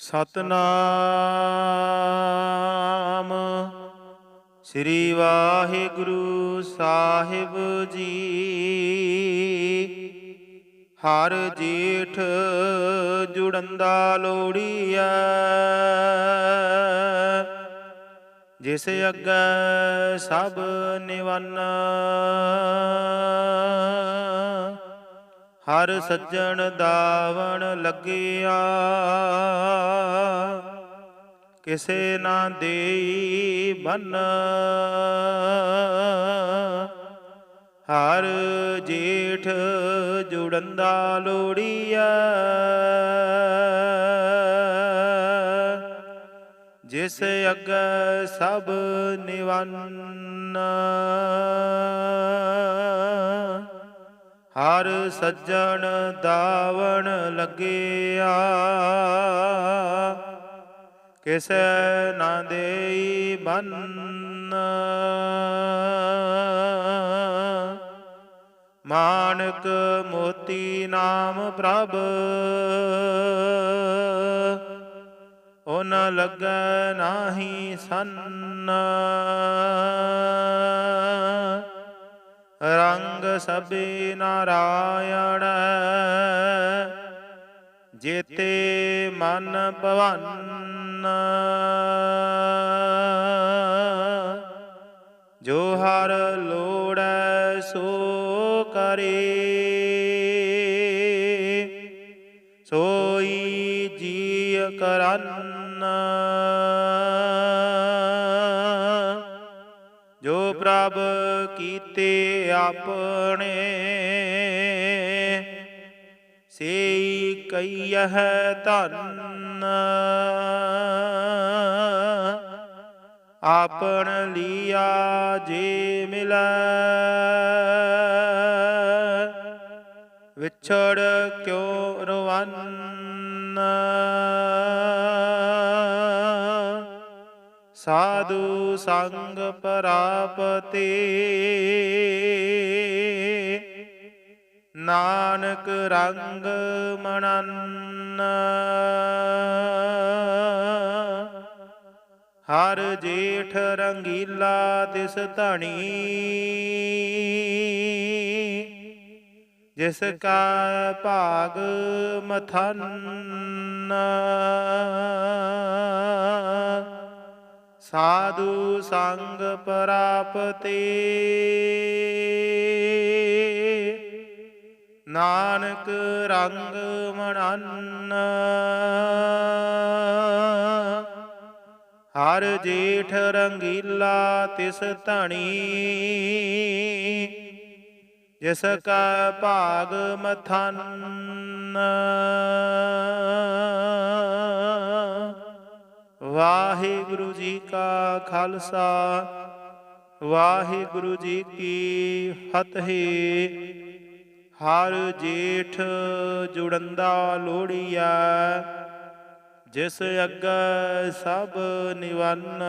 ਸਤਨਾਮ। ਸ੍ਰੀ ਵਾਹਿਗੁਰੂ ਸਾਹਿਬ ਜੀ। ਹਰ ਜੀਠ ਜੁੜੰਦਾ ਲੋੜੀਐ ਜਿਸ ਅੱਗੇ ਸਭ ਨਿਵੰਨ। ਹਰ ਸੱਜਣ ਦਾਵਣ ਲੱਗਿਆ। ਕਿਸੇ ਨਾ ਦੇਈ ਬੰਨ। ਹਰ ਜੀਠ ਜੁੜੰਦਾ ਲੋੜੀਆ ਜਿਸ ਅੱਗੇ ਸਭ ਨਿਵੰਨ। ਹਰ ਸੱਜਣ ਦਾਵਣ ਲੱਗਿਆ। ਕਿਸੈ ਨਾ ਦੇਈ ਬੰਨ। ਮਾਨਕ ਮੋਤੀ ਨਾਮ ਪ੍ਰਭ। ਓਨ ਲੱਗੈ ਨਾਹੀ ਸੰਨ। ਰੰਗ ਸਭੇ ਨਾਰਾਇਣ। ਜੇਤੇ ਮਨ ਭਵਨ। ਜੋ ਹਰ ਲੋੜੈ ਸੋ ਕਰੇ। ਸੋਈ ਜੀ ਕਰਨ। ਜੋ ਪ੍ਰਭ ਕੀਤੇ ਆਪਣੇ। ਸੇਈ ਕਈਹ ਧੰਨ। ਆਪਣ ਲੀਆ ਜੇ ਮਿਲੈ। ਵਿਛੜ ਕਿਉ ਰਵੰਨ। ਸਾਧੂ ਸੰਗ ਪ੍ਰਾਪਤੇ। ਨਾਨਕ ਰੰਗ ਮਨਨ। ਹਰ ਜੇਠ ਰੰਗੀਲਾ ਦਿਸ ਧਣੀ। ਜਿਸ ਕਾ ਭਾਗ ਮਥਨ। ਸਾਧੂ ਸੰਗ ਪ੍ਰਾਪਤੇ। ਨਾਨਕ ਰੰਗ ਮਨਨ। ਹਰ ਜੇਠ ਰੰਗੀਲਾ ਤਿਸ ਧਣੀ। ਜਿਸ ਕਾ ਭਾਗ ਮਥਨ। ਵਾਹਿਗੁਰੂ ਜੀ ਕਾ ਖਾਲਸਾ, ਵਾਹਿਗੁਰੂ ਜੀ ਕੀ ਫਤਿਹ। ਹਰ ਜੇਠ ਜੁੜੰਦਾ ਲੋੜੀਆ ਜਿਸ ਅੱਗੇ ਸਭ ਨਿਵੰਨ।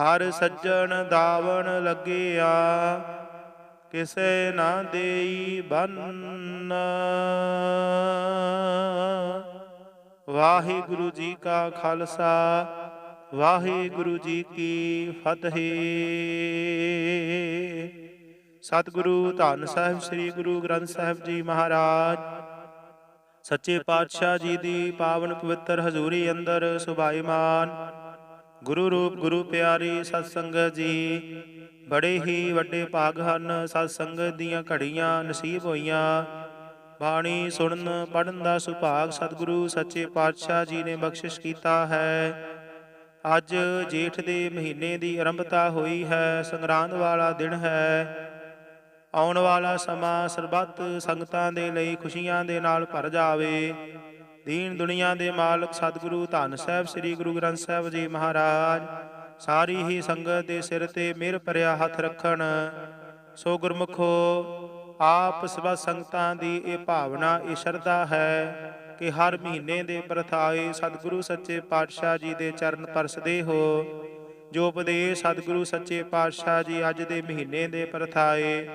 ਹਰ ਸੱਜਣ ਦਾਵਣ ਲੱਗਿਆ, ਕਿਸੇ ਨਾ ਦੇਈ ਬੰਨ। ਵਾਹਿਗੁਰੂ ਜੀ ਕਾ ਖਾਲਸਾ, ਵਾਹਿਗੁਰੂ ਜੀ ਕੀ ਫਤਿਹ। ਸਤਿਗੁਰੂ ਧੰਨ ਸਾਹਿਬ, ਸ੍ਰੀ ਗੁਰੂ ਗ੍ਰੰਥ ਸਾਹਿਬ ਜੀ ਮਹਾਰਾਜ। ਸੱਚੇ ਪਾਤਸ਼ਾਹ ਜੀ ਦੀ ਪਾਵਨ ਪਵਿੱਤਰ ਹਜ਼ੂਰੀ ਅੰਦਰ ਸੁਭਾਈਮਾਨ, ਗੁਰੂ ਰੂਪ, ਗੁਰੂ ਪਿਆਰੀ ਸਤ ਸੰਗਤ ਜੀ, ਬੜੇ ਹੀ ਵੱਡੇ ਭਾਗ ਹਨ। ਸਤ ਸੰਗਤ ਦੀਆਂ ਘੜੀਆਂ ਨਸੀਬ ਹੋਈਆਂ। ਬਾਣੀ ਸੁਣਨ ਪੜਨ ਦਾ ਸੁਭਾਗ ਸਤਿਗੁਰੂ ਸੱਚੇ ਪਾਤਸ਼ਾਹ ਜੀ ਨੇ ਬਖਸ਼ਿਸ਼ ਕੀਤਾ ਹੈ। ਅੱਜ ਜੇਠ ਦੇ ਮਹੀਨੇ ਦੀ ਆਰੰਭਤਾ ਹੋਈ ਹੈ, ਸੰਗਰਾਂਦ ਵਾਲਾ ਦਿਨ ਹੈ। ਆਉਣ ਵਾਲਾ ਸਮਾਂ ਸਰਬੱਤ ਸੰਗਤਾਂ ਦੇ ਲਈ ਖੁਸ਼ੀਆਂ ਦੇ ਨਾਲ ਭਰ ਜਾਵੇ। ਦੀਨ ਦੁਨੀਆ ਦੇ ਮਾਲਕ ਸਤਿਗੁਰੂ ਧੰਨ ਸਾਹਿਬ ਸ੍ਰੀ ਗੁਰੂ ਗ੍ਰੰਥ ਸਾਹਿਬ ਜੀ ਮਹਾਰਾਜ, ਸਾਰੀ ਹੀ ਸੰਗਤ ਦੇ ਸਿਰ ਤੇ ਮਿਹਰ ਭਰਿਆ ਹੱਥ ਰੱਖਣ। ਸੋ ਗੁਰਮੁਖੋ ਆਪ ਸਭ ਸੰਗਤਾਂ ਦੀ ਇਹ ਭਾਵਨਾ, ਇਹ ਸ਼ਰਧਾ ਹੈ ਕਿ ਹਰ ਮਹੀਨੇ ਦੇ ਪ੍ਰਥਾਏ ਸਤਿਗੁਰੂ ਸੱਚੇ ਪਾਤਸ਼ਾਹ ਜੀ ਦੇ ਚਰਨ ਪਰਸਦੇ ਹੋ। ਜੋ ਉਪਦੇਸ਼ ਸਤਿਗੁਰੂ ਸੱਚੇ ਪਾਤਸ਼ਾਹ ਜੀ ਅੱਜ ਦੇ ਮਹੀਨੇ ਦੇ ਪ੍ਰਥਾਏ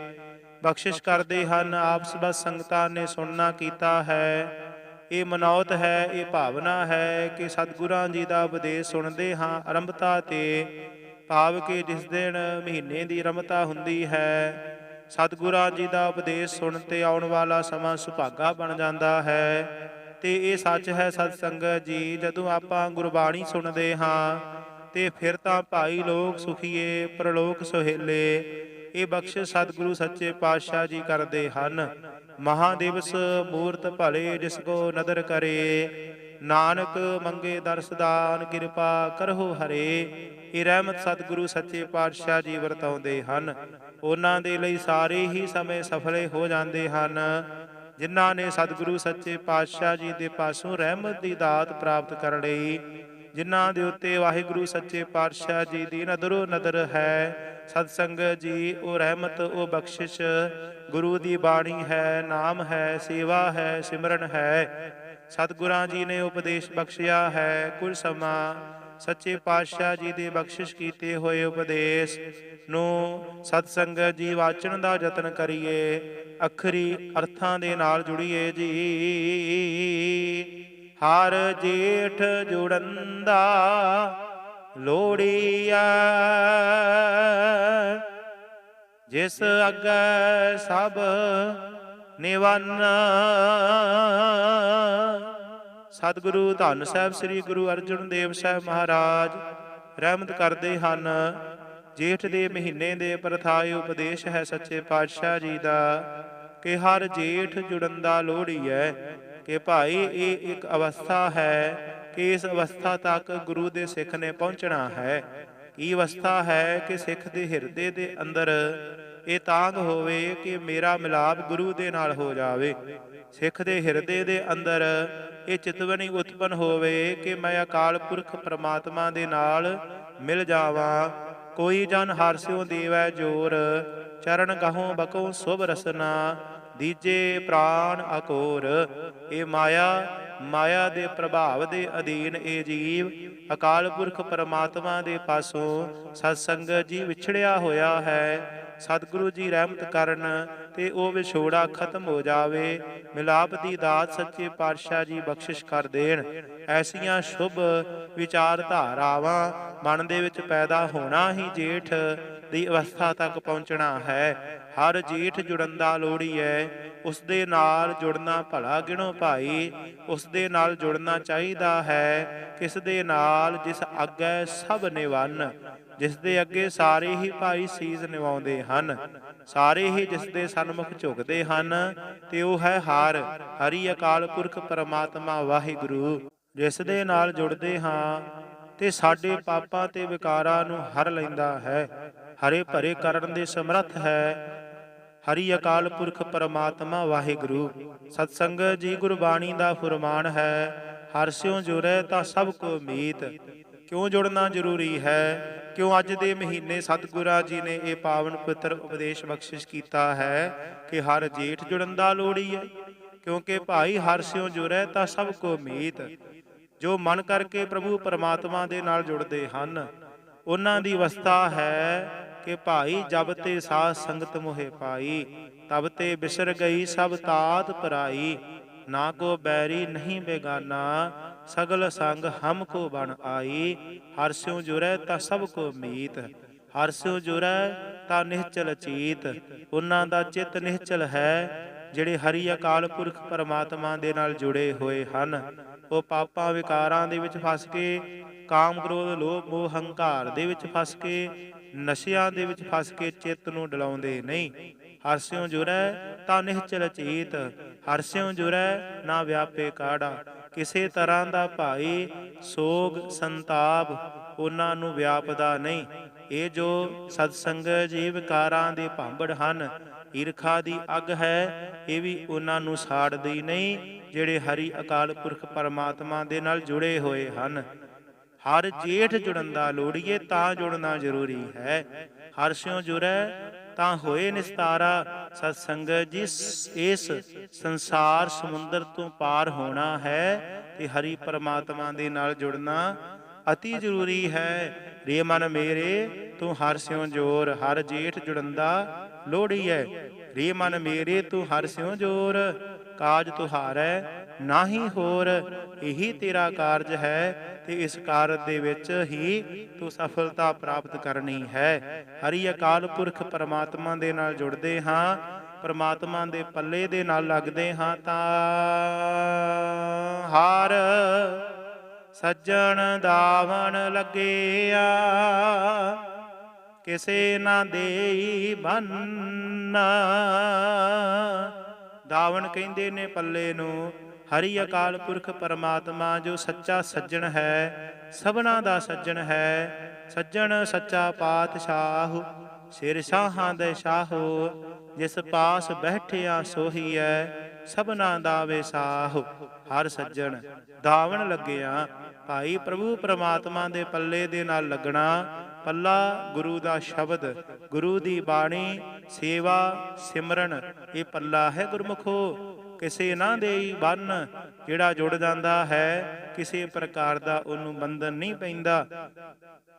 ਬਖਸ਼ਿਸ਼ ਕਰਦੇ ਹਨ, ਆਪ ਸਭ ਸੰਗਤਾਂ ਨੇ ਸੁਣਨਾ ਕੀਤਾ ਹੈ। ਇਹ ਮਨੌਤ ਹੈ, ਇਹ ਭਾਵਨਾ ਹੈ ਕਿ ਸਤਿਗੁਰਾਂ ਜੀ ਦਾ ਉਪਦੇਸ਼ ਸੁਣਦੇ ਹਾਂ ਆਰੰਭਤਾ ਤੇ, ਭਾਵ ਕਿ ਜਿਸ ਦਿਨ ਮਹੀਨੇ ਦੀ ਆਰੰਭਤਾ ਹੁੰਦੀ ਹੈ ਸਤਿਗੁਰਾਂ ਜੀ ਦਾ ਉਪਦੇਸ਼ ਸੁਣ ਤੇ ਆਉਣ ਵਾਲਾ ਸਮਾਂ ਸੁਭਾਗਾ ਬਣ ਜਾਂਦਾ ਹੈ। ਤੇ ਇਹ ਸੱਚ ਹੈ ਸਤ ਸੰਗਤ ਜੀ, ਜਦੋਂ ਆਪਾਂ ਗੁਰਬਾਣੀ ਸੁਣਦੇ ਹਾਂ, ਤੇ ਫਿਰ ਤਾਂ ਭਾਈ ਲੋਕ ਸੁਖੀਏ, ਪ੍ਰਲੋਕ ਸੁਹੇਲੇ। ਇਹ ਬਖਸ਼ਿਸ਼ ਸਤਿਗੁਰੂ ਸੱਚੇ ਪਾਤਸ਼ਾਹ ਜੀ ਕਰਦੇ ਹਨ। ਮਹਾਦਿਵਸ ਮੂਰਤ ਭਲੇ ਜਿਸ ਕੋ ਨਦਰ ਕਰੇ। ਨਾਨਕ ਮੰਗੇ ਦਰਸਦਾਨ ਕਿਰਪਾ ਕਰਹੁ ਹਰੇ। ਇਹ ਰਹਿਮਤ ਸਤਿਗੁਰੂ ਸੱਚੇ ਪਾਤਸ਼ਾਹ ਜੀ ਵਰਤਾਉਂਦੇ ਹਨ। ਉਹਨਾਂ ਦੇ ਲਈ ਸਾਰੇ ਹੀ ਸਮੇਂ ਸਫਲੇ ਹੋ ਜਾਂਦੇ ਹਨ। ਜਿਨ੍ਹਾਂ ਨੇ ਸਤਿਗੁਰੂ ਸੱਚੇ ਪਾਤਸ਼ਾਹ ਜੀ ਦੇ ਪਾਸੋਂ ਰਹਿਮਤ ਦੀ ਦਾਤ ਪ੍ਰਾਪਤ ਕਰ ਲਈ, ਜਿਨ੍ਹਾਂ ਦੇ ਉੱਤੇ ਵਾਹਿਗੁਰੂ ਸੱਚੇ ਪਾਤਸ਼ਾਹ ਜੀ ਦੀ ਨਦਰੋ ਨਦਰ ਹੈ ਸਤ ਸੰਗਤ ਜੀ, ਉਹ ਰਹਿਮਤ, ਉਹ ਬਖਸ਼ਿਸ਼, ਗੁਰੂ ਦੀ ਬਾਣੀ ਹੈ, ਨਾਮ ਹੈ, ਸੇਵਾ ਹੈ, ਸਿਮਰਨ ਹੈ। ਸਤਿਗੁਰਾਂ ਜੀ ਨੇ ਉਪਦੇਸ਼ ਬਖਸ਼ਿਆ ਹੈ, ਕੁਝ ਸਮਾਂ ਸੱਚੇ ਪਾਤਸ਼ਾਹ ਜੀ ਦੇ ਬਖਸ਼ਿਸ਼ ਕੀਤੇ ਹੋਏ ਉਪਦੇਸ਼ ਨੂੰ ਸਤ ਸੰਗਤ ਜੀ ਵਾਚਣ ਦਾ ਯਤਨ ਕਰੀਏ, ਅਖਰੀ ਅਰਥਾਂ ਦੇ ਨਾਲ ਜੁੜੀਏ ਜੀ। ਹਰ ਜੇਠ ਜੁੜੰਦਾ ਲੋੜੀਆ ਜਿਸ ਅੱਗੇ ਸਭ ਨਿਵੰਨ ਸਤਿਗੁਰੂ ਧੰਨ ਸਾਹਿਬ ਸ੍ਰੀ ਗੁਰੂ ਅਰਜਨ ਦੇਵ ਸਾਹਿਬ ਮਹਾਰਾਜ, ਰਹਿਮਤ ਕਰਦੇ ਹਨ। ਜੇਠ ਦੇ ਮਹੀਨੇ ਦੇ ਪ੍ਰਥਾਏ ਉਪਦੇਸ਼ ਹੈ ਸੱਚੇ ਪਾਤਸ਼ਾਹ ਜੀ ਦਾ ਕਿ ਹਰ ਜੇਠ ਜੁੜਨ ਦਾ ਲੋੜੀ ਹੈ, ਕਿ ਭਾਈ ਇਹ ਇੱਕ ਅਵਸਥਾ ਹੈ ਕਿ ਇਸ ਅਵਸਥਾ ਤੱਕ ਗੁਰੂ ਦੇ ਸਿੱਖ ਨੇ ਪਹੁੰਚਣਾ ਹੈ। ਕੀ ਅਵਸਥਾ ਹੈ ਕਿ ਸਿੱਖ ਦੇ ਹਿਰਦੇ ਦੇ ਅੰਦਰ ਇਹ ਤਾਂਗ ਹੋਵੇ ਕਿ ਮੇਰਾ ਮਿਲਾਪ ਗੁਰੂ ਦੇ ਨਾਲ ਹੋ ਜਾਵੇ। ਸਿੱਖ ਦੇ ਹਿਰਦੇ ਦੇ ਅੰਦਰ ਇਹ ਚਿਤਵਨੀ ਉਤਪਨ ਹੋਵੇ ਕਿ ਮੈਂ ਅਕਾਲ ਪੁਰਖ ਪ੍ਰਮਾਤਮਾ ਦੇ ਨਾਲ ਮਿਲ ਜਾਵਾਂ। ਕੋਈ ਜਨ ਹਰਸਿਓ ਦੇਵੈ ਜੋਰ, ਚਰਨ ਗਹੋਂ ਬਕੋ ਸੁਭ ਰਸਨਾ, ਦੀਜੇ ਪ੍ਰਾਨ ਅਕੋਰ। ਇਹ ਮਾਇਆ ਮਾਇਆ ਦੇ ਪ੍ਰਭਾਵ ਦੇ ਅਧੀਨ ਇਹ ਜੀਵ ਅਕਾਲ ਪੁਰਖ ਪਰਮਾਤਮਾ ਦੇ ਪਾਸੋਂ ਸਤ ਸੰਗਤ ਜੀ ਵਿਛੜਿਆ ਹੋਇਆ ਹੈ। ਸਤਿਗੁਰੂ ਜੀ ਰਹਿਮਤ ਕਰਨ ਤੇ ਉਹ ਵਿਛੋੜਾ ਖਤਮ ਹੋ ਜਾਵੇ। ਮਿਲਾਪ ਦੀ ਦਾਤ ਸੱਚੇ ਪਾਤਸ਼ਾਹ ਜੀ ਬਖਸ਼ਿਸ਼ ਕਰ ਦੇਣ। ਐਸੀਆਂ ਸ਼ੁਭ ਵਿਚਾਰ ਧਾਰਾਵਾਂ ਮਨ ਦੇ ਵਿੱਚ ਪੈਦਾ ਹੋਣਾ ਹੀ ਜੇਠ ਦੀ ਅਵਸਥਾ ਤੱਕ ਪਹੁੰਚਣਾ ਹੈ। ਹਰ ਜੇਠ ਜੁੜਨ ਦਾ ਲੋੜੀ ਹੈ ਉਸ ਦੇ ਨਾਲ ਜੁੜਨਾ ਭਲਾ ਗਿਣੋ ਭਾਈ। ਉਸ ਦੇ ਨਾਲ ਜੁੜਨਾ ਚਾਹੀਦਾ ਹੈ। ਕਿਸ ਦੇ ਨਾਲ, ਜਿਸ ਅੱਗੇ ਸਭ ਨਿਵੰਨ ਜਿਸ ਦੇ ਅੱਗੇ ਸਾਰੇ ਹੀ ਭਾਈ ਸੀਸ ਨਿਵਾਉਂਦੇ ਹਨ, ਸਾਰੇ ਹੀ ਜਿਸ ਦੇ ਸਨਮੁਖ ਝੁਕਦੇ ਹਨ, ਤੇ ਉਹ ਹੈ ਹਾਰ, ਹਰੀ ਅਕਾਲ ਪੁਰਖ ਪਰਮਾਤਮਾ ਵਾਹਿਗੁਰੂ ਜਿਸ ਦੇ ਨਾਲ ਜੁੜਦੇ ਹਾਂ, ਤੇ ਸਾਡੇ ਪਾਪਾਂ ਤੇ ਵਿਕਾਰਾਂ ਨੂੰ ਹਰ ਲੈਂਦਾ ਹੈ, ਹਰੇ ਭਰੇ ਕਰਨ ਦੇ ਸਮਰੱਥ ਹੈ, ਹਰੀ ਅਕਾਲ ਪੁਰਖ ਪਰਮਾਤਮਾ ਵਾਹਿਗੁਰੂ, ਸਤਸੰਗ ਜੀ ਗੁਰਬਾਣੀ ਦਾ ਫੁਰਮਾਨ ਹੈ, ਹਰ ਸਿਉ ਜੁਰੈ ਤਾਂ ਸਭ ਕੋ ਮੀਤ ਕਿਉਂ ਜੁੜਨਾ ਜ਼ਰੂਰੀ ਹੈ? ਕਿਉਂ ਅੱਜ ਦੇ ਮਹੀਨੇ ਸਤਿਗੁਰਾਂ ਜੀ ਨੇ ਇਹ ਪਾਵਨ ਪੁੱਤਰ ਉਪਦੇਸ਼ ਬਖਸ਼ਿਸ਼ ਕੀਤਾ ਹੈ ਕਿ ਹਰ ਜੇਠ ਜੁੜਨ ਦਾ ਲੋੜੀ ਹੈ ਕਿਉਂਕਿ ਭਾਈ ਹਰ ਸਿਉ ਜੁਰੈ ਤਾਂ ਸਭ ਕੋ ਮੀਤ। ਜੋ ਮਨ ਕਰਕੇ ਪ੍ਰਭੂ ਪਰਮਾਤਮਾ ਦੇ ਨਾਲ ਜੁੜਦੇ ਹਨ, ਉਹਨਾਂ ਦੀ ਅਵਸਥਾ ਹੈ ਕਿ ਭਾਈ ਜਬ ਤੇ ਸਾਧ ਸੰਗਤ ਮੋਹਿ ਪਾਈ, ਤਬ ਤੇ ਬਿਸਰ ਗਈ ਸਭ ਤਾਤ ਪਰਾਈ ਨਾ ਕੋ ਬੈਰੀ ਨਹੀਂ ਬੇਗਾਨਾ ਸਗਲ ਸੰਗ ਹਮ ਕੋ ਬਣ ਆਈ, ਹਰ ਸਿਉ ਜੁਰੈ ਤਾਂ ਸਭ ਕੋ ਮੀਤ, ਹਰ ਸਿਉ ਜੁਰੈ ਤਾਂ ਨਿਹਚਲ ਚੀਤ ਉਹਨਾਂ ਦਾ ਚਿੱਤ ਨਿਹਚਲ ਹੈ, ਜਿਹੜੇ ਹਰੀ ਅਕਾਲ ਪੁਰਖ ਪਰਮਾਤਮਾ ਦੇ ਨਾਲ ਜੁੜੇ ਹੋਏ ਹਨ। ਉਹ ਪਾਪਾਂ ਵਿਕਾਰਾਂ ਦੇ ਵਿੱਚ ਫਸ ਕੇ, ਕਾਮ ਕ੍ਰੋਧ ਲੋਭ ਮੋਹ ਹੰਕਾਰ ਦੇ ਵਿੱਚ ਫਸ ਕੇ, ਨਸ਼ਿਆਂ ਦੇ ਵਿੱਚ ਫਸ ਕੇ ਚਿੱਤ ਨੂੰ ਡਲਾਉਂਦੇ ਨਹੀਂ। ਹਰਸਿਉ ਜੁਰੈ ਤਾਂ ਨਿਹਚਲ ਚੀਤ ਹਰਸਿਉ ਜੁਰੈ ਨਾ ਵਿਆਪੇ ਕਾੜਾ ਕਿਸੇ ਤਰ੍ਹਾਂ ਦਾ ਭਾਈ ਸੋਗ ਸੰਤਾਪ ਉਹਨਾਂ ਨੂੰ ਵਿਆਪਦਾ ਨਹੀਂ। ਇਹ ਜੋ ਸਤ ਸੰਗਤ ਦੇ ਭਾਂਬੜ ਹਨ, ਈਰਖਾ ਦੀ ਅੱਗ ਹੈ, ਇਹ ਵੀ ਉਹਨਾਂ ਨੂੰ ਸਾੜਦੀ ਨਹੀਂ, ਜਿਹੜੇ ਹਰੀ ਅਕਾਲ ਪੁਰਖ ਪਰਮਾਤਮਾ ਦੇ ਨਾਲ ਜੁੜੇ ਹੋਏ ਹਨ। ਹਰ ਜੇਠ ਜੁੜਨ ਦਾ ਲੋੜੀਏ ਤਾਂ ਜੁੜਨਾ ਜ਼ਰੂਰੀ ਹੈ। ਹਰ ਸਿਉ ਜੁਰੈ ਤਾਂ ਹੋਏ ਨਿਸਤਾਰਾ ਸਤ ਸੰਗਤ ਜੀ, ਇਸ ਸੰਸਾਰ ਸਮੁੰਦਰ ਤੋਂ ਪਾਰ ਹੋਣਾ ਹੈ ਤੇ ਹਰੀ ਪਰਮਾਤਮਾ ਦੇ ਨਾਲ ਜੁੜਨਾ ਅਤੀ ਜ਼ਰੂਰੀ ਹੈ। ਰੇ ਮਨ ਮੇਰੇ, ਤੂੰ ਹਰ ਸਿਉ ਜੋਰ, ਹਰ ਜੇਠ ਜੁੜਨ ਦਾ ਲੋੜੀ ਹੈ। ਰੇ ਮਨ ਮੇਰੇ, ਤੂੰ ਹਰ ਸਿਉ ਜੋਰ ਕਾਜ ਤੁਹਾਰੈ, ਨਾਹੀ ਹੋਰ, ਇਹੀ ਤੇਰਾ ਕਾਰਜ ਹੈ, ਤੇ ਇਸ ਕਾਰਜ ਦੇ ਵਿੱਚ ਹੀ ਤੂੰ ਸਫਲਤਾ ਪ੍ਰਾਪਤ ਕਰਨੀ ਹੈ। ਹਰੀ ਅਕਾਲ ਪੁਰਖ ਪਰਮਾਤਮਾ ਦੇ ਨਾਲ ਜੁੜਦੇ ਹਾਂ, ਪਰਮਾਤਮਾ ਦੇ ਪੱਲੇ ਦੇ ਨਾਲ ਲੱਗਦੇ ਹਾਂ ਤਾਂ ਹਾਰ। ਸੱਜਣ ਦਾਵਣ ਲੱਗਿਆ ਕਿਸੇ ਨਾ ਦੇਈ ਬੰਨ। ਦਾਵਣ ਕਹਿੰਦੇ ਨੇ ਪੱਲੇ ਨੂੰ, ਹਰੀ ਅਕਾਲ ਪੁਰਖ ਪਰਮਾਤਮਾ ਜੋ ਸੱਚਾ ਸੱਜਣ ਹੈ, ਸਭਨਾ ਦਾ ਸੱਜਣ ਹੈ, ਸੱਜਣ ਸੱਚਾ ਪਾਤਸ਼ਾਹ, ਸਿਰ ਸ਼ਾਹਾਂ ਦੇ ਸ਼ਾਹੋ, ਜਿਸ ਪਾਸ ਬੈਠਿਆ ਸੋਹੀਐ ਸਭਨਾ ਦਾ ਵਿਸਾਹ, ਹਰ ਸੱਜਣ ਦਾਵਣ ਲੱਗਿਆ। ਭਾਈ ਪ੍ਰਭੂ ਪ੍ਰਮਾਤਮਾ ਦੇ ਪੱਲੇ ਦੇ ਨਾਲ ਲੱਗਣਾ, ਪੱਲਾ ਗੁਰੂ ਦਾ ਸ਼ਬਦ, ਗੁਰੂ ਦੀ ਬਾਣੀ ਸੇਵਾ ਸਿਮਰਨ, ਇਹ ਪੱਲਾ ਹੈ ਗੁਰਮੁਖੋ। ਕਿਸੇ ਨਾ ਦੇਈ ਬੰਨ, ਜਿਹੜਾ ਜੁੜ ਜਾਂਦਾ ਹੈ, ਕਿਸੇ ਪ੍ਰਕਾਰ ਦਾ ਉਹਨੂੰ ਬੰਧਨ ਨਹੀਂ ਪੈਂਦਾ।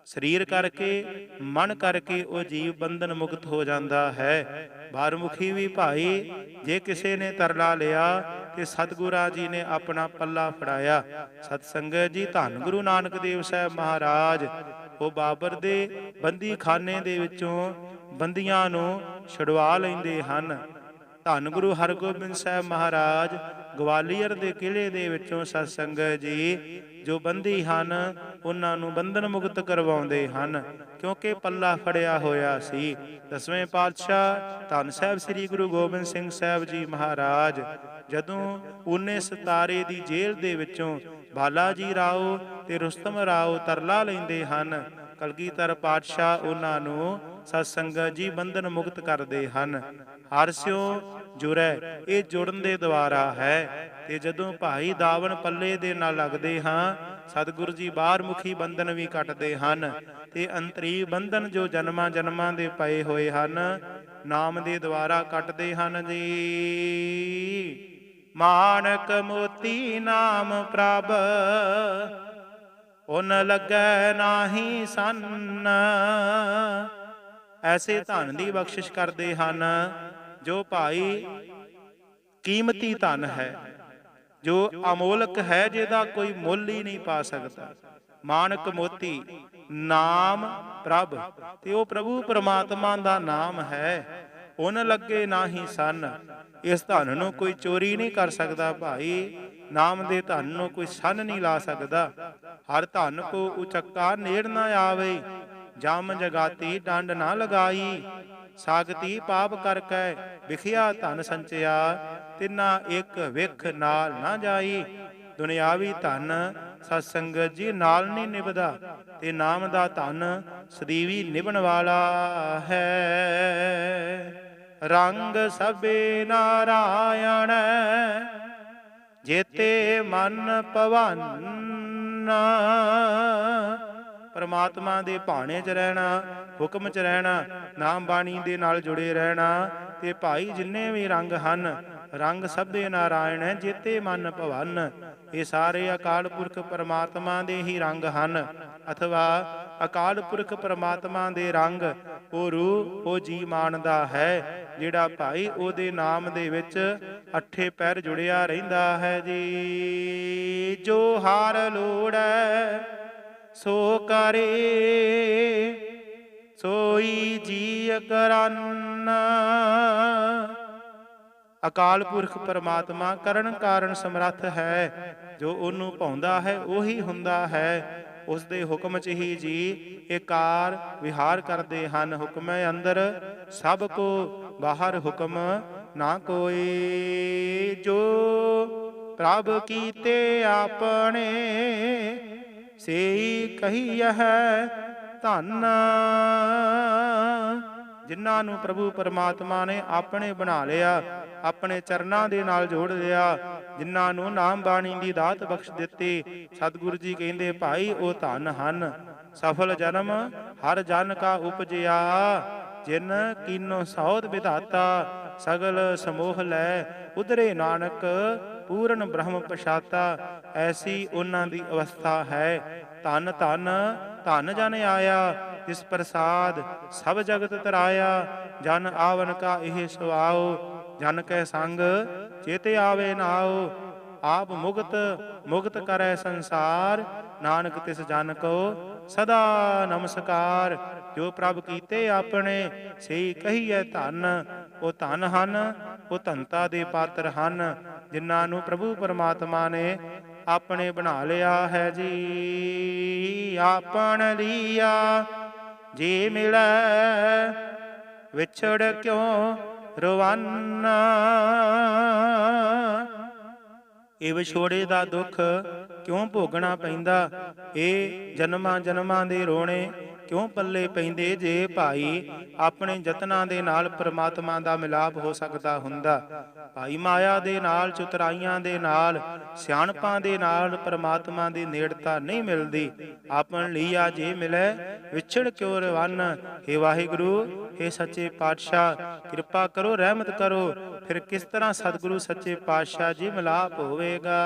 ਸਰੀਰ ਕਰਕੇ, ਮਨ ਕਰਕੇ ਉਹ ਜੀਵ ਬੰਧਨ ਮੁਕਤ ਹੋ ਜਾਂਦਾ ਹੈ। ਬਾਰਮੁਖੀ ਵੀ ਭਾਈ, ਜੇ ਕਿਸੇ ਨੇ ਤਰਲਾ ਲਿਆ, ਤੇ ਸਤਿਗੁਰਾਂ ਜੀ ਨੇ ਆਪਣਾ ਪੱਲਾ ਫੜਾਇਆ। ਸਤ ਸੰਗਤ ਜੀ, ਧੰਨ ਗੁਰੂ ਨਾਨਕ ਦੇਵ ਸਾਹਿਬ ਮਹਾਰਾਜ। ਉਹ ਬਾਬਰ ਦੇ ਬੰਦੀ ਦੇ ਵਿੱਚੋਂ ਬੰਦੀਆਂ ਨੂੰ ਛੁਡਵਾ ਲੈਂਦੇ ਹਨ। ਧੰਨ ਗੁਰੂ ਹਰਗੋਬਿੰਦ ਸਾਹਿਬ ਮਹਾਰਾਜ ਗਵਾਲੀਅਰ ਦੇ ਕਿਲੇ ਦੇ ਵਿੱਚੋਂ ਸਤ ਸੰਗਤ ਜੀ, ਜੋ ਬੰਦੀ ਹਨ, ਉਹਨਾਂ ਨੂੰ ਬੰਧਨ ਮੁਕਤ ਕਰਵਾਉਂਦੇ ਹਨ, ਕਿਉਂਕਿ ਪੱਲਾ ਫੜਿਆ ਹੋਇਆ ਸੀ। ਦਸਵੇਂ ਪਾਤਸ਼ਾਹ ਧੰਨ ਸਾਹਿਬ ਸ੍ਰੀ ਗੁਰੂ ਗੋਬਿੰਦ ਸਿੰਘ ਸਾਹਿਬ ਜੀ ਮਹਾਰਾਜ, ਜਦੋਂ 19 ਸਤਾਰੇ ਦੀ ਜੇਲ੍ਹ ਦੇ ਵਿੱਚੋਂ ਬਾਲਾ ਜੀ ਰਾਓ ਤੇ ਰੁਸਤਮ ਰਾਓ ਤਰਲਾ ਲੈਂਦੇ ਹਨ। ਕਲਗੀਧਰ ਪਾਤਸ਼ਾਹ ਉਹਨਾਂ ਨੂੰ ਸਤਸੰਗਤ ਜੀ ਬੰਧਨ ਮੁਕਤ ਕਰਦੇ ਹਨ। ਹਰਸਿਓ ਜੁਰੈ, ਇਹ ਜੁੜਨ ਦੇ ਦੁਆਰਾ ਹੈ। ਤੇ ਜਦੋਂ ਭਾਈ ਦਾਵਣ ਪੱਲੇ ਦੇ ਨਾਲ ਲੱਗਦੇ ਹਾਂ, ਸਤਿਗੁਰੂ ਜੀ ਬਾਹਰ ਮੁਖੀ ਬੰਧਨ ਵੀ ਕੱਟਦੇ ਹਨ। ਤੇ ਅੰਤਰੀ ਬੰਧਨ ਜੋ ਜਨਮਾਂ ਜਨਮਾਂ ਦੇ ਪਏ ਹੋਏ ਹਨ, ਨਾਮ ਦੇ ਦੁਆਰਾ ਕੱਟਦੇ ਹਨ ਜੀ। ਮਾਨਕ ਮੋਤੀ ਨਾਮ ਪ੍ਰਭ, ਉਨ ਲੱਗੈ ਨਾਹੀ ਸੰਨ। ਐਸੇ ਧਨ ਦੀ ਬਖਸ਼ਿਸ਼ ਕਰਦੇ ਹਨ, ਜੋ ਭਾਈ ਕੀਮਤੀ ਧਨ ਹੈ, ਜੋ ਅਮੋਲਕ ਹੈ, ਜਿਹਦਾ ਕੋਈ ਮੁੱਲ ਹੀ ਨਹੀਂ ਪਾ ਸਕਦਾ। ਮਾਨਕ ਮੋਤੀ ਨਾਮ ਪ੍ਰਭ, ਤੇ ਉਹ ਪ੍ਰਭੂ ਪਰਮਾਤਮਾ ਦਾ ਨਾਮ ਹੈ। ਉਨ ਲੱਗੇ ਨਾਹੀ ਸਨ। ਇਸ ਧਨ ਨੂੰ ਕੋਈ ਚੋਰੀ ਨਹੀਂ ਕਰ ਸਕਦਾ ਭਾਈ। ਨਾਮ ਦੇ ਧਨ ਨੂੰ ਕੋਈ ਸੰਨ ਨਹੀਂ ਲਾ ਸਕਦਾ। ਹਰ ਧਨ ਕੋ ਉਚੱਕਾ ਨੇੜ ਨਾ ਆਵੇ। ਜਮ ਜਗਾਤੀ ਡੰਡ ਨਾ ਲਗਾਈ। ਸਾਗਤੀ ਪਾਪ ਕਰ ਕੈ ਵਿਖਿਆ ਧਨ ਸੰਚਿਆ। ਤਿਨਾ ਇੱਕ ਵਿਖ ਨਾਲ ਨਾ ਜਾਈ। ਦੁਨਿਆਵੀ ਧਨ ਸਤ ਸੰਗਤ ਜੀ ਨਾਲ ਨਹੀਂ ਨਿਭਦਾ। ਤੇ ਨਾਮ ਦਾ ਧਨ ਸਦੀਵੀ ਨਿਭਣ ਵਾਲਾ ਹੈ। ਰੰਗ ਸਭੇ ਨਾਰਾਇਣ। ਜੇਤੇ ਮਨ ਭਵਨ। ਪਰਮਾਤਮਾ ਦੇ ਭਾਣੇ 'ਚ ਰਹਿਣਾ, ਹੁਕਮ 'ਚ ਰਹਿਣਾ, ਨਾਮ ਬਾਣੀ ਦੇ ਨਾਲ ਜੁੜੇ ਰਹਿਣਾ, ਤੇ ਭਾਈ ਜਿੰਨੇ ਵੀ ਰੰਗ ਹਨ, ਰੰਗ ਸਭੇ ਨਾਰਾਇਣ ਹੈ, ਜੇਤੇ ਮਨ ਭਵਨ। ਇਹ ਸਾਰੇ ਅਕਾਲ ਪੁਰਖ ਪਰਮਾਤਮਾ ਦੇ ਹੀ ਰੰਗ ਹਨ। ਅਥਵਾ ਅਕਾਲ ਪੁਰਖ ਪਰਮਾਤਮਾ ਦੇ ਰੰਗ, ਉਹ ਰੂਹ, ਉਹ ਜੀ ਮਾਨਦਾ ਹੈ। ਜਿਹੜਾ ਭਾਈ ਉਹਦੇ ਨਾਮ ਦੇ ਵਿੱਚ ਅੱਠੇ ਪੈਰ ਜੁੜਿਆ ਰਹਿੰਦਾ ਹੈ ਜੀ। ਜੋ ਹਾਰ ਲੋੜੈ, ਸੋ ਕਰੇ, ਸੋਈ ਜੀ ਕਰਨ। ਅਕਾਲ ਪੁਰਖ ਪਰਮਾਤਮਾ ਕਰਨ ਕਾਰਨ ਸਮਰੱਥ ਹੈ, ਜੋ ਉਹਨੂੰ ਪਾਉਂਦਾ ਹੈ, ਉਹੀ ਹੁੰਦਾ ਹੈ। ਉਸ ਦੇ ਹੁਕਮ ਚ ਹੀ ਜੀ ਇਹ ਵਿਹਾਰ ਕਰਦੇ ਹਨ। ਹੁਕਮੇ ਅੰਦਰ ਸਭ ਕੋ ਬਾਹਰ ਹੁਕਮ ਨਾ ਕੋਈ। ਜੋ ਪ੍ਰਭ ਕੀਤੇ ਆਪਣੇ, ਸੇਈ ਕਹੀਐ ਧੰਨ। ਜਿਨ੍ਹਾਂ ਨੂੰ ਪ੍ਰਭੂ ਪਰਮਾਤਮਾ ਨੇ ਆਪਣੇ ਬਣਾ ਲਿਆ, ਆਪਣੇ ਚਰਨਾਂ ਦੇ ਨਾਲ ਜੋੜ ਲਿਆ ਜਿਨ੍ਹਾਂ ਨੂੰ ਨਾਮ ਬਾਣੀ ਦੀ ਦਾਤ ਬਖਸ਼ ਦਿੱਤੀ, ਸਤਿਗੁਰੂ ਜੀ ਕਹਿੰਦੇ, ਭਾਈ, ਉਹ ਧਨ ਹਨ। ਸਫਲ ਜਨਮ ਹਰ ਜਨ ਕਾ ਉਪਜਿਆ। ਜਿਨ ਕੀਨੋ ਸੌਦ ਵਿਧਾਤਾ, ਸਗਲ ਸਮੋਹ ਲੈ। ਉਧਰੇ ਨਾਨਕ, ਪੂਰਨ ਬ੍ਰਹਮ ਪਛਾਤਾ। ਐਸੀ ਉਹਨਾਂ ਦੀ ਅਵਸਥਾ ਹੈ। ਧਨ ਧਨ ਧਨ ਜਨ ਆਇਆ। ਜਿਸ ਪ੍ਰਸਾਦ ਸਭ ਜਗਤ ਤਰਾਇਆ। ਜਨ ਆਵਨ ਕਾ ਇਹ ਸੁਆਓ ਜਨ ਕੈ ਸੰਗ ਚੇਤੇ ਆਵੇ ਨਾਉ ਆਪ ਮੁਕਤ ਮੁਕਤ ਕਰੈ ਸੰਸਾਰ। ਨਾਨਕ ਤਿਸ ਜਨ ਕੋ ਸਦਾ ਨਮਸਕਾਰ। ਜੋ ਪ੍ਰਭ ਕੀਤੇ ਆਪਣੇ ਸਈ ਕਹੀਐ ਧਨ। ਉਹ ਧਨ ਹਨ, ਉਹ ਧੰਤਾ ਦੇ ਪਾਤਰ ਹਨ, ਜਿਨ੍ਹਾਂ ਨੂੰ ਪ੍ਰਭੂ ਪਰਮਾਤਮਾ ਨੇ ਆਪਣੇ ਬਣਾ ਲਿਆ ਹੈ ਜੀ। ਆਪਣ ਲੀਆ, ਜੀ ਮਿਲੈ, ਵਿਛੜ ਕਿਉ ਰਵਾਨਾ। ਇਹ ਵਿਛੋੜੇ ਦਾ ਦੁੱਖ ਕਿਉਂ ਭੋਗਣਾ ਪੈਂਦਾ? ਇਹ ਜਨਮਾਂ ਜਨਮਾਂ ਦੇ ਰੋਣੇ ਕਿਉਂ ਪੱਲੇ ਪੈਂਦੇ ਜੇ ਭਾਈ? ਆਪਣੇ ਯਤਨਾਂ ਦੇ ਨਾਲ ਪ੍ਰਮਾਤਮਾ ਦਾ ਮਿਲਾਪ ਹੋ ਸਕਦਾ ਹੁੰਦਾ। ਭਾਈ ਮਾਇਆ ਦੇ ਨਾਲ, ਚਤੁਰਾਈਆਂ ਦੇ ਨਾਲ, ਸਿਆਣਪਾਂ ਦੇ ਨਾਲ ਪ੍ਰਮਾਤਮਾ ਦੀ ਨੇੜਤਾ ਨਹੀਂ ਮਿਲਦੀ। ਆਪਣ ਲੀਆ ਜੇ ਮਿਲੇ, ਵਿਛੜ ਕਿਉ ਰਵਨ? हे ਵਾਹਿਗੁਰੂ हे ਸੱਚੇ ਪਾਤਸ਼ਾਹ, ਕਿਰਪਾ ਕਰੋ, ਰਹਿਮਤ ਕਰੋ। ਫਿਰ ਕਿਸ ਤਰ੍ਹਾਂ ਸਤਿਗੁਰੂ ਸੱਚੇ ਪਾਤਸ਼ਾਹ ਜੀ ਮਿਲਾਪ ਹੋਵੇਗਾ?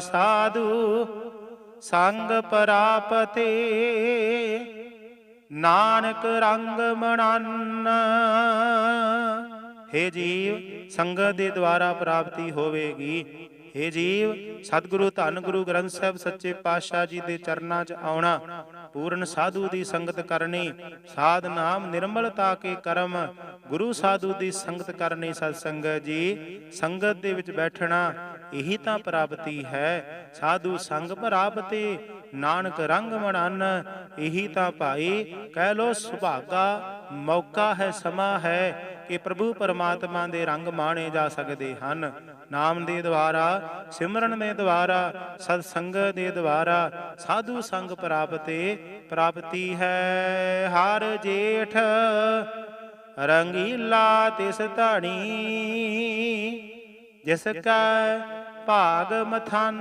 ਸਾਧੂ ਸੰਗ ਪਰਾਪਤੇ ਨਾਨਕ ਰੰਗ ਮਣਨ हे ਜੀਵ ਸੰਗਤ ਦੇ ਦੁਆਰਾ ਪ੍ਰਾਪਤੀ ਹੋਵੇਗੀ। हे ਜੀਵ, ਸਤਿਗੁਰੂ ਧੰਨ ਗੁਰੂ ਗ੍ਰੰਥ ਸਾਹਿਬ ਸੱਚੇ ਪਾਤਸ਼ਾਹ ਜੀ ਦੇ ਚਰਨਾਂ 'ਚ ਆਉਣਾ। ਪੂਰਨ ਸਾਧੂ ਦੀ ਸੰਗਤ ਕਰਨੀ, ਸਾਧ ਨਾਮ ਨਿਰਮਲਤਾ ਕੇ ਕਰਮ। ਗੁਰੂ ਸਾਧੂ ਦੀ ਸੰਗਤ ਕਰਨੀ ਸਤ ਸੰਗਤ ਜੀ, ਸੰਗਤ ਦੇ ਵਿੱਚ ਬੈਠਣਾ ਇਹੀ ਤਾਂ ਪ੍ਰਾਪਤੀ ਹੈ। ਸਾਧੂ ਸੰਗ ਪ੍ਰਾਪਤੀ, ਨਾਨਕ ਰੰਗ ਮਣਨ ਇਹੀ ਤਾਂ ਭਾਈ, ਕਹਿ ਲੋ ਸੁਭਾਗਾ, ਮੌਕਾ ਹੈ, ਸਮਾਂ ਹੈ ਕਿ ਪ੍ਰਭੂ ਪਰਮਾਤਮਾ ਦੇ ਰੰਗ ਮਾਣੇ ਜਾ ਸਕਦੇ ਹਨ। ਨਾਮ ਦੇ ਦੁਆਰਾ, ਸਿਮਰਨ ਦੇ ਦੁਆਰਾ ਸਤ ਸੰਗਤ ਦੇ ਦੁਆਰਾ ਸਾਧੂ ਸੰਗ ਪ੍ਰਾਪਤੇ, ਪ੍ਰਾਪਤੀ ਹੈ ਹਰ ਜੇਠ। ਰੰਗੀਲਾ ਤਿਸ ਧਾਣੀ, ਜਿਸ ਕਾ ਭਾਗ ਮਥਨ।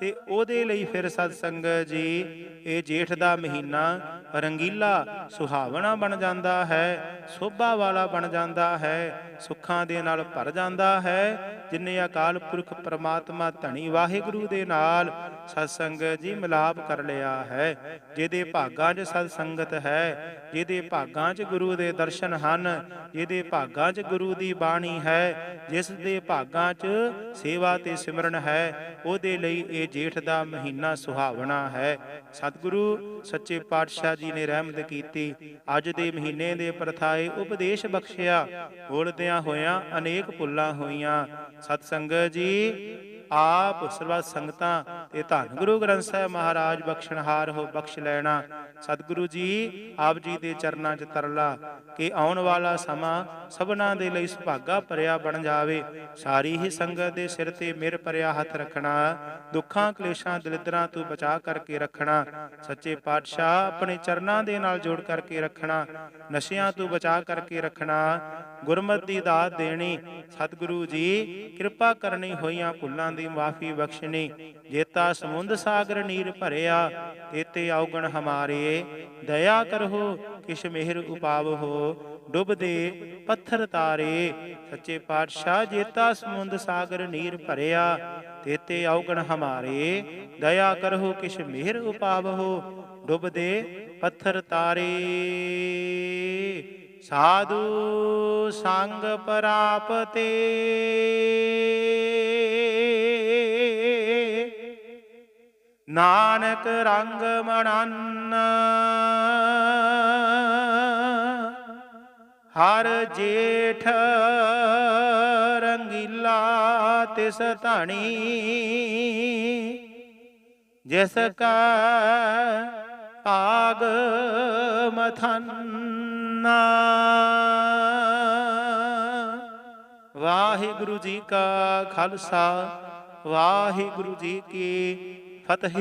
ਤੇ ਉਹਦੇ ਲਈ ਫਿਰ ਸਤ ਸੰਗਤ ਜੀ ਇਹ ਜੇਠ ਦਾ ਮਹੀਨਾ ਰੰਗੀਲਾ ਸੁਹਾਵਣਾ ਬਣ ਜਾਂਦਾ ਹੈ, ਸੋਭਾ ਵਾਲਾ ਬਣ ਜਾਂਦਾ ਹੈ, ਸੁੱਖਾਂ ਦੇ ਨਾਲ ਭਰ ਜਾਂਦਾ ਹੈ, ਜਿਨੇ ਅਕਾਲ ਪੁਰਖ ਪ੍ਰਮਾਤਮਾ ਧਣੀ ਵਾਹਿਗੁਰੂ ਦੇ ਨਾਲ ਸਤਸੰਗ ਜੀ ਮਿਲਾਪ ਕਰ ਲਿਆ ਹੈ। ਜਿਹਦੇ ਭਾਗਾਂ 'ਚ ਸਤ ਸੰਗਤ ਹੈ, ਜਿਹਦੇ ਭਾਗਾਂ 'ਚ ਗੁਰੂ ਦੇ ਦਰਸ਼ਨ ਹਨ, ਜਿਹਦੇ ਭਾਗਾਂ 'ਚ ਗੁਰੂ ਦੀ ਬਾਣੀ ਹੈ, ਜਿਸ ਦੇ ਭਾਗਾਂ 'ਚ ਸੇਵਾ ਤੇ ਸਿਮਰਨ ਹੈ, ਉਹਦੇ ਲਈ ਇਹ ਜੇਠ ਦਾ ਮਹੀਨਾ ਸੁਹਾਵਣਾ ਹੈ। ਸਤਿਗੁਰੂ, ਸੱਚੇ ਪਾਤਸ਼ਾਹ ਜੀ ਨੇ ਰਹਿਮਤ ਕੀਤੀ। ਅੱਜ ਦੇ ਮਹੀਨੇ ਦੇ ਪ੍ਰਥਾਏ ਉਪਦੇਸ਼ ਬਖਸ਼ਿਆ। ਬੋਲਦਿਆਂ ਹੋਇਆਂ ਅਨੇਕ ਭੁੱਲਾਂ ਹੋਈਆਂ। ਸਤ ਸੰਗਤ ਜੀ, ਆਪ ਸਰਬੱਤ ਸੰਗਤਾਂ ਤੇ ਧੰਨ ਗੁਰੂ ਗ੍ਰੰਥ ਸਾਹਿਬ ਮਹਾਰਾਜ ਬਖਸ਼ਣਹਾਰ ਹੋ, ਬਖਸ਼ ਲੈਣਾ। ਸਤਿਗੁਰੂ ਜੀ, ਆਪ ਜੀ ਦੇ ਚਰਨਾਂ 'ਚ ਤਰਲਾ ਕਿ ਆਉਣ ਵਾਲਾ ਸਮਾਂ ਸਭਨਾ ਦੇ ਲਈ ਸੁਭਾਗਾ ਭਰਿਆ ਬਣ ਜਾਵੇ। ਸਾਰੀ ਹੀ ਸੰਗਤ ਦੇ ਸਿਰ ਤੇ ਮਿਹਰ ਭਰਿਆ ਹੱਥ ਰੱਖਣਾ, ਦੁੱਖਾਂ, ਕਲੇਸ਼ਾਂ, ਦਲਿਦਰਾਂ ਤੋਂ ਬਚਾ ਕਰਕੇ ਰੱਖਣਾ, ਸੱਚੇ ਪਾਤਸ਼ਾਹ ਆਪਣੇ ਚਰਨਾਂ ਦੇ ਨਾਲ ਜੋੜ ਕਰਕੇ ਰੱਖਣਾ, ਨਸ਼ਿਆਂ ਤੋਂ ਬਚਾ ਕਰਕੇ ਰੱਖਣਾ, ਗੁਰਮਤਿ ਦੀ ਦਾਤ ਦੇਣੀ। ਸਤਿਗੁਰੂ ਜੀ, ਕਿਰਪਾ ਕਰਨੀ ਹੋਈਆਂ ਭੁੱਲਾਂ ਦੀ ਮਾਫੀ ਬਖਸ਼ਣੀ। ਜੇਤਾ ਸਮੁੰਦ ਸਾਗਰ ਨੀਰ ਭਰਿਆ, ਤੇਤੇ ਔਗਣ ਹਮਾਰੇ। ਦਇਆ ਕਰਹੁ, ਕਿਛ ਮਿਹਰ ਉਪਾਵਹੁ, ਡੁੱਬਦੇ ਪੱਥਰ ਤਾਰੇ। ਸੱਚੇ ਪਾਤਸ਼ਾਹ ਜੇਤਾ ਸਮੁੰਦ ਸਾਗਰ ਨੀਰ ਭਰਿਆ, ਤੇਤੇ ਔਗਣ ਹਮਾਰੇ। ਦਇਆ ਕਰਹੁ, ਕਿਛ ਮਿਹਰ ਉਪਾਵਹੁ, ਡੁੱਬਦੇ ਪੱਥਰ ਤਾਰੇ। ਸਾਧੂ ਸੰਗ ਪ੍ਰਾਪਤੇ। ਨਾਨਕ ਰੰਗ ਮਣਨ। ਹਰ ਜੇਠ ਰੰਗੀਲਾ ਤਿਸ ਧਣੀ। ਜਿਸ ਕਾ ਭਾਗ ਮਥੰਨਾ। ਵਾਹਿਗੁਰੂ ਜੀ ਕਾ ਖਾਲਸਾ, ਵਾਹਿਗੁਰੂ ਜੀ ਕੀ ਫਤਿਹ।